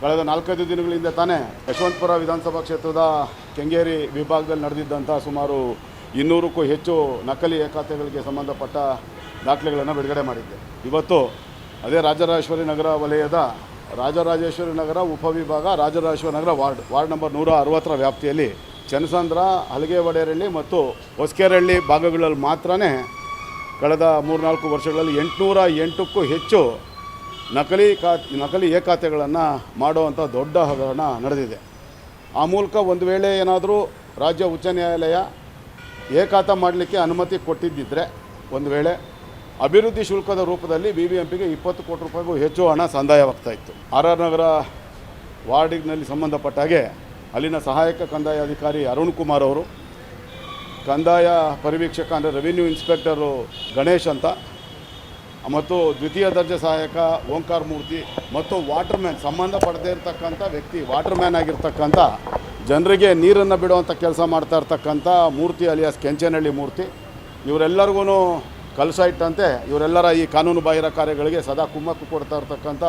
ಕಳೆದ ನಾಲ್ಕೈದು ದಿನಗಳಿಂದ ತಾನೇ ಯಶವಂತಪುರ ವಿಧಾನಸಭಾ ಕ್ಷೇತ್ರದ ಕೆಂಗೇರಿ ವಿಭಾಗದಲ್ಲಿ ನಡೆದಿದ್ದಂಥ ಸುಮಾರು ಇನ್ನೂರಕ್ಕೂ ಹೆಚ್ಚು ನಕಲಿ ಏಕಾತೆಗಳಿಗೆ ಸಂಬಂಧಪಟ್ಟ ದಾಖಲೆಗಳನ್ನು ಬಿಡುಗಡೆ ಮಾಡಿದ್ದೆ. ಇವತ್ತು ಅದೇ ರಾಜರಾಜೇಶ್ವರಿ ನಗರ ವಲಯದ ರಾಜರಾಜೇಶ್ವರಿ ನಗರ ಉಪವಿಭಾಗ Rajarajeshwari Nagar ward ward number ನೂರ ಅರವತ್ತರ ವ್ಯಾಪ್ತಿಯಲ್ಲಿ ಚನ್ನಸಂದ್ರ, ಹಲಗೆ ವಡೇರಳ್ಳಿ ಮತ್ತು ಹೊಸಕೆರಳ್ಳಿ ಭಾಗಗಳಲ್ಲಿ ಮಾತ್ರನೇ ಕಳೆದ ಮೂರ್ನಾಲ್ಕು ವರ್ಷಗಳಲ್ಲಿ ಎಂಟುನೂರ ಎಂಟಕ್ಕೂ ಹೆಚ್ಚು ನಕಲಿ ಖಾ, ನಕಲಿ ಎ ಖಾತೆಗಳನ್ನು ಮಾಡುವಂಥ ದೊಡ್ಡ ಹಗರಣ ನಡೆದಿದೆ. ಆ ಮೂಲಕ ಒಂದು ವೇಳೆ ಏನಾದರೂ ರಾಜ್ಯ ಉಚ್ಚ ನ್ಯಾಯಾಲಯ ಎ ಮಾಡಲಿಕ್ಕೆ ಅನುಮತಿ ಕೊಟ್ಟಿದ್ದಿದ್ದರೆ ಒಂದು ವೇಳೆ ಅಭಿವೃದ್ಧಿ ಶುಲ್ಕದ ರೂಪದಲ್ಲಿ ಬಿ ಬಿ ಎಂ ಪಿಗೆ ಇಪ್ಪತ್ತು ಕೋಟಿ ರೂಪಾಯಿಗೂ ಹೆಚ್ಚು ಹಣ ಸಂದಾಯವಾಗ್ತಾ ಇತ್ತು. ಆರ್ ಆರ್ ನಗರ ವಾರ್ಡಿಗ್ನಲ್ಲಿ ಸಂಬಂಧಪಟ್ಟ ಹಾಗೆ ಅಲ್ಲಿನ ಸಹಾಯಕ ಕಂದಾಯ ಅಧಿಕಾರಿ ಅರುಣ್ ಕುಮಾರ್ ಅವರು, ಕಂದಾಯ ಪರಿವೀಕ್ಷಕ ಅಂದರೆ ರೆವಿನ್ಯೂ ಇನ್ಸ್ಪೆಕ್ಟರು ಗಣೇಶ್ ಅಂತ ಮತ್ತು ದ್ವಿತೀಯ ದರ್ಜೆ ಸಹಾಯಕ ಓಂಕಾರ ಮೂರ್ತಿ ಮತ್ತು ವಾಟರ್ ಮ್ಯಾನ್ ಸಂಬಂಧಪಡದೇ ಇರತಕ್ಕಂಥ ವ್ಯಕ್ತಿ ವಾಟರ್ ಮ್ಯಾನ್ ಆಗಿರ್ತಕ್ಕಂಥ ಜನರಿಗೆ ನೀರನ್ನು ಬಿಡುವಂಥ ಕೆಲಸ ಮಾಡ್ತಾ ಇರ್ತಕ್ಕಂಥ ಮೂರ್ತಿ ಅಲಿಯಾಸ್ ಕೆಂಚನಹಳ್ಳಿ ಮೂರ್ತಿ. ಇವರೆಲ್ಲರಿಗೂ ಕಲಸ ಇಟ್ಟಂತೆ ಇವರೆಲ್ಲರ ಈ ಕಾನೂನು ಬಾಹಿರ ಕಾರ್ಯಗಳಿಗೆ ಸದಾ ಕುಮ್ಮಕ್ಕು ಕೊಡ್ತಾ ಇರ್ತಕ್ಕಂಥ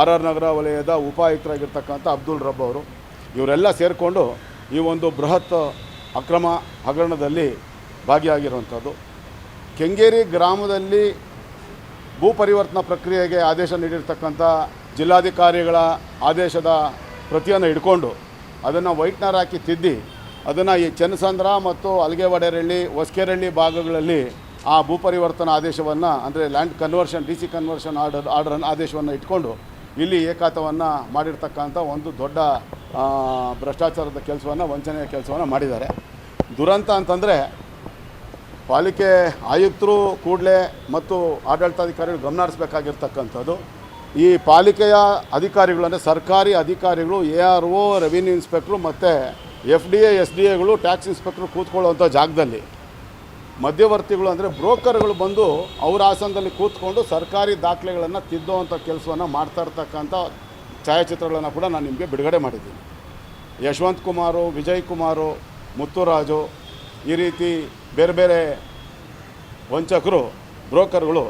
ಆರ್ ಆರ್ ನಗರ ವಲಯದ ಉಪಾಯುಕ್ತರಾಗಿರ್ತಕ್ಕಂಥ ಅಬ್ದುಲ್ ರಬ್ ಅವರು. ಇವರೆಲ್ಲ ಸೇರಿಕೊಂಡು ಈ ಒಂದು ಬೃಹತ್ ಅಕ್ರಮ ಹಗರಣದಲ್ಲಿ ಭಾಗಿಯಾಗಿರುವಂಥದ್ದು. ಕೆಂಗೇರಿ ಗ್ರಾಮದಲ್ಲಿ ಭೂ ಪರಿವರ್ತನಾ ಪ್ರಕ್ರಿಯೆಗೆ ಆದೇಶ ನೀಡಿರ್ತಕ್ಕಂಥ ಜಿಲ್ಲಾಧಿಕಾರಿಗಳ ಆದೇಶದ ಪ್ರತಿಯನ್ನು ಹಿಡ್ಕೊಂಡು ಅದನ್ನು ವೈಟ್ನರ್ ಹಾಕಿ ತಿದ್ದಿ, ಅದನ್ನು ಈ ಚನ್ನಸಂದ್ರ ಮತ್ತು ಅಲ್ಗೆ ಹೊಸ್ಕೆರಳ್ಳಿ ಭಾಗಗಳಲ್ಲಿ ಆ ಭೂ ಪರಿವರ್ತನಾ ಆದೇಶವನ್ನು, ಅಂದರೆ land conversion, D C conversion order order ಆದೇಶವನ್ನು ಇಟ್ಕೊಂಡು ಇಲ್ಲಿ ಏಕಾತವನ್ನು ಮಾಡಿರ್ತಕ್ಕಂಥ ಒಂದು ದೊಡ್ಡ ಭ್ರಷ್ಟಾಚಾರದ ಕೆಲಸವನ್ನು, ವಂಚನೆಯ ಕೆಲಸವನ್ನು ಮಾಡಿದ್ದಾರೆ. ದುರಂತ ಅಂತಂದರೆ ಪಾಲಿಕೆ ಆಯುಕ್ತರು ಕೂಡಲೇ ಮತ್ತು ಆಡಳಿತಾಧಿಕಾರಿಗಳು ಗಮನ ಹರಿಸಬೇಕಾಗಿರ್ತಕ್ಕಂಥದ್ದು ಈ ಪಾಲಿಕೆಯ ಅಧಿಕಾರಿಗಳು ಅಂದರೆ ಸರ್ಕಾರಿ ಅಧಿಕಾರಿಗಳು, A R O, revenue inspector ಮತ್ತು F D A, S D ಎಗಳು, ಟ್ಯಾಕ್ಸ್ ಇನ್ಸ್ಪೆಕ್ಟ್ರು ಕೂತ್ಕೊಳ್ಳುವಂಥ ಜಾಗದಲ್ಲಿ. ಮಧ್ಯವರ್ತಿಗಳು ಅಂದರೆ ಬ್ರೋಕರ್ಗಳು ಬಂದು ಅವರ ಆಸನದಲ್ಲಿ ಕೂತ್ಕೊಂಡು ಸರ್ಕಾರಿ ದಾಖಲೆಗಳನ್ನು ತಿದ್ದುವಂಥ ಕೆಲಸವನ್ನು ಮಾಡ್ತಾ ಇರ್ತಕ್ಕಂಥ ಛಾಯಾಚಿತ್ರಗಳನ್ನು ಕೂಡ ನಾನು ನಿಮಗೆ ಬಿಡುಗಡೆ ಮಾಡಿದ್ದೀನಿ. ಯಶವಂತ್ ಕುಮಾರು, ವಿಜಯ್ ಕುಮಾರು, ಮುತ್ತುರಾಜು ಈ ರೀತಿ ಬೇರೆ ಬೇರೆ ವಂಚಕರು, ಬ್ರೋಕರ್ಗಳು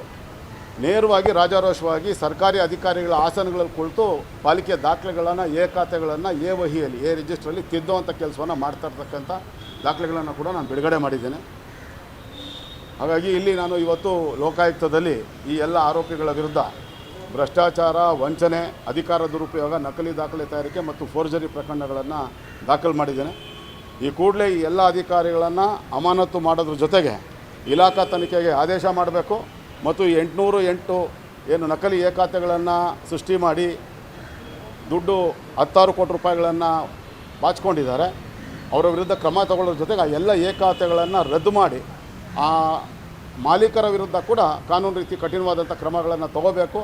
ನೇರವಾಗಿ ರಾಜಾರೋಷವಾಗಿ ಸರ್ಕಾರಿ ಅಧಿಕಾರಿಗಳ ಆಸನಗಳಲ್ಲಿ ಕುಳಿತು ಪಾಲಿಕೆ ದಾಖಲೆಗಳನ್ನು ಎ ಖಾತೆಗಳನ್ನು ಎ ವಹಿಯಲ್ಲಿ ಎ ರಿಜಿಸ್ಟ್ರಲ್ಲಿ ತಿದ್ದುವಂಥ ಕೆಲಸವನ್ನು ಮಾಡ್ತಾ ಇರ್ತಕ್ಕಂಥ ದಾಖಲೆಗಳನ್ನು ಕೂಡ ನಾನು ಬಿಡುಗಡೆ ಮಾಡಿದ್ದೇನೆ. ಹಾಗಾಗಿ ಇಲ್ಲಿ ನಾನು ಇವತ್ತು ಲೋಕಾಯುಕ್ತದಲ್ಲಿ ಈ ಎಲ್ಲ ಆರೋಪಿಗಳ ವಿರುದ್ಧ ಭ್ರಷ್ಟಾಚಾರ, ವಂಚನೆ, ಅಧಿಕಾರ ದುರುಪಯೋಗ, ನಕಲಿ ದಾಖಲೆ ತಯಾರಿಕೆ ಮತ್ತು ಫೋರ್ಜರಿ ಪ್ರಕರಣಗಳನ್ನು ದಾಖಲು ಮಾಡಿದ್ದೇನೆ. ಈ ಕೂಡಲೇ ಈ ಎಲ್ಲ ಅಧಿಕಾರಿಗಳನ್ನು ಅಮಾನತು ಮಾಡೋದ್ರ ಜೊತೆಗೆ ಇಲಾಖಾ ತನಿಖೆಗೆ ಆದೇಶ ಮಾಡಬೇಕು ಮತ್ತು ಎಂಟುನೂರು ಎಂಟು ಏನು ನಕಲಿ ಏಕಾತೆಗಳನ್ನು ಸೃಷ್ಟಿ ಮಾಡಿ ದುಡ್ಡು ಹತ್ತಾರು ಕೋಟಿ ರೂಪಾಯಿಗಳನ್ನು ಬಾಚಿಕೊಂಡಿದ್ದಾರೆ. ಅವರ ವಿರುದ್ಧ ಕ್ರಮ ತಗೊಳ್ಳೋದ್ರ ಜೊತೆಗೆ ಆ ಎಲ್ಲ ಏಕಾತೆಗಳನ್ನು ರದ್ದು ಮಾಡಿ ಆ ಮಾಲೀಕರ ವಿರುದ್ಧ ಕೂಡ ಕಾನೂನು ರೀತಿ ಕಠಿಣವಾದಂಥ ಕ್ರಮಗಳನ್ನು ತಗೋಬೇಕು.